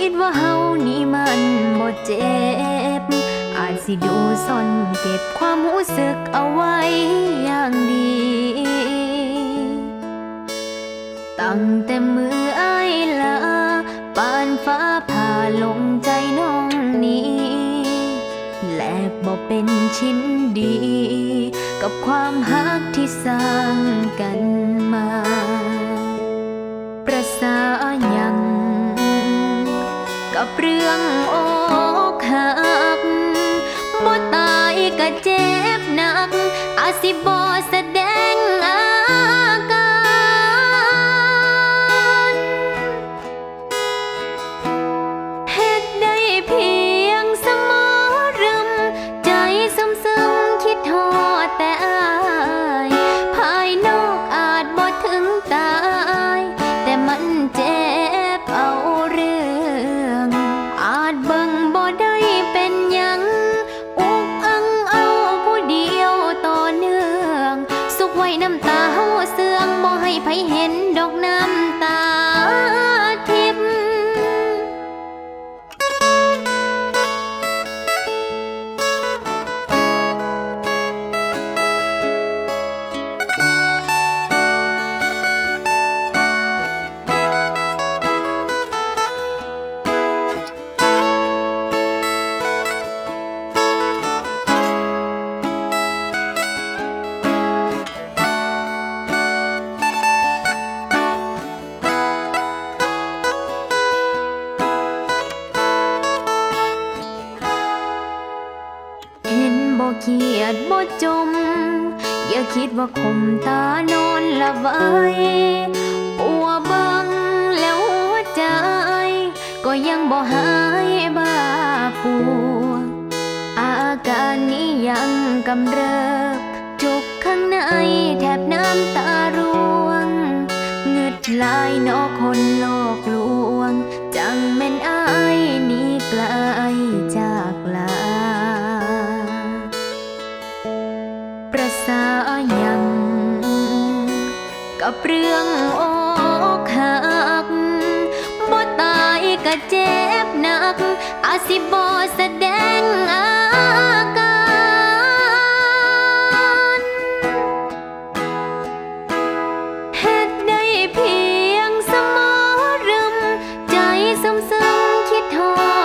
คิดว่าเฮานี่มันบ่เจ็บ อาจสิดูซ่อนเก็บความรู้สึกเอาไว้อย่างดี ตั้งแต่มือไอ้ายลาปานฟ้าผ่าลงใจน้องนี้ แลกบอกเป็นชิ้นดี กับความฮักที่สร้างกันมา ประสาหยัง กับเรื่องอกหักบ่ตายก็เจ็บหนักอาสิบ่แสดง ไผเห็นดอกน้ำ บ่เขียดบ่จม อย่าคิดว่าคมตานอนละไว้ปัวเบังแล้วหัวใจ ก็ยังบ่หายบ้าปวอาการนี้ยังกำเริบจุกข้างในแทบน้ำตาร่วงเงึดลายนอคน ระสายัง กับเรื่องอกหักบ่ตายก็เจ็บหนัก อาสิบ่แสดงอาการเฮ็ดได้เพียงสมอรึม ใจซึมซึมๆคิดทอดแต่อ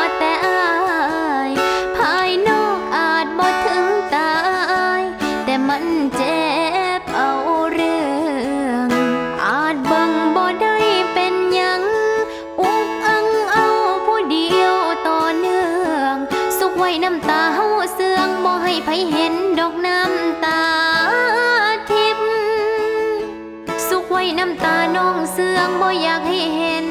เจ็บเอาเรื่อง อาจเบิ่งบ่ได้เป็นหยัง อุกอังเอาผู้เดียวต่อเนื่อง สุขไว้น้ำตาเฮาเสื่องบ่ให้ไผเห็นดอกน้ำตาทิพย์สุขไว้น้ำตาน้องเสื่องบ่อยากให้เห็น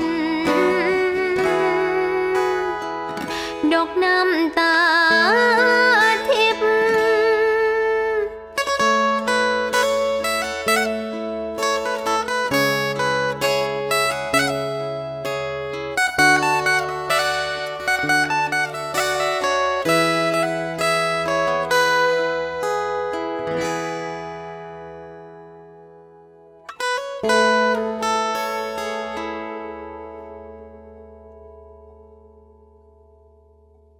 ดอกน้ำตา